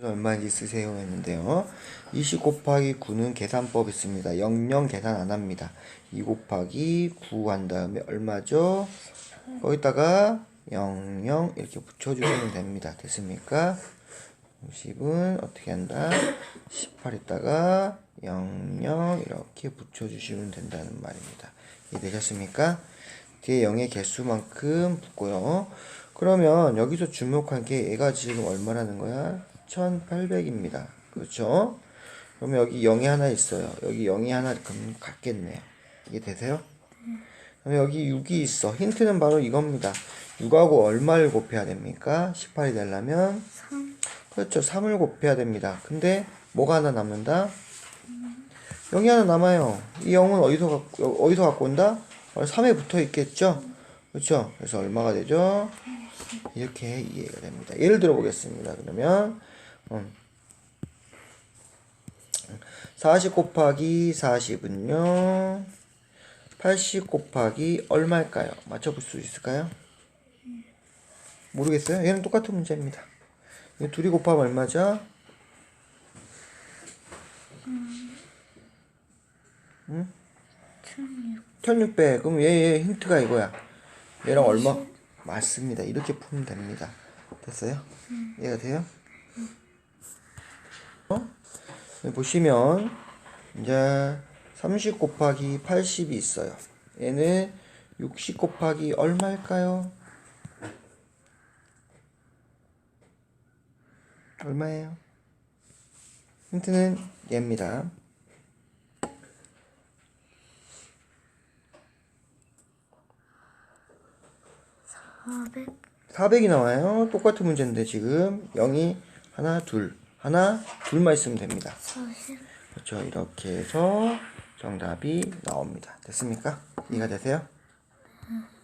얼마인지 쓰세요 했는데요. 20 곱하기 9는 계산법 있습니다. 00 계산 안 합니다. 2 곱하기 9 한 다음에 얼마죠? 거기다가 00 이렇게 붙여주시면 됩니다. 됐습니까? 50은 어떻게 한다? 18에다가 00 이렇게 붙여주시면 된다는 말입니다. 이해되셨습니까? 뒤에 0의 개수만큼 붙고요. 그러면 여기서 주목할 게 얘가 지금 얼마라는 거야? 1800입니다. 그렇죠? 그러면 여기 0이 하나 있어요. 여기 0이 하나 그럼 같겠네요. 이게 되세요? 그럼 여기 6이 있어. 힌트는 바로 이겁니다. 6하고 얼마를 곱해야 됩니까? 18이 되려면 3. 그렇죠. 3을 곱해야 됩니다. 근데 뭐가 하나 남는다? 0이 하나 남아요. 이 0은 어디서 갖고, 어디서 갖고 온다? 3에 붙어 있겠죠? 그렇죠? 그래서 얼마가 되죠? 이렇게 이해가 됩니다. 예를 들어 보겠습니다. 그러면 음. 40 곱하기 40은요. 80 곱하기 얼마일까요? 맞춰볼 수 있을까요? 모르겠어요. 얘는 똑같은 문제입니다. 이 둘이 곱하면 얼마죠? 응? 1600. 그럼 얘, 얘 힌트가 이거야. 얘랑 얼마? 맞습니다. 이렇게 풀면 됩니다. 됐어요? 이해가 돼요? 어? 여기 보시면 이제 30 곱하기 80이 있어요. 얘는 60 곱하기 얼마일까요? 얼마예요? 힌트는 얘입니다. 400. 400이 나와요. 똑같은 문제인데 지금 0이 하나, 둘, 하나, 둘만 있으면 됩니다. 그렇죠. 이렇게 해서 정답이 나옵니다. 됐습니까? 이해가 되세요? 네.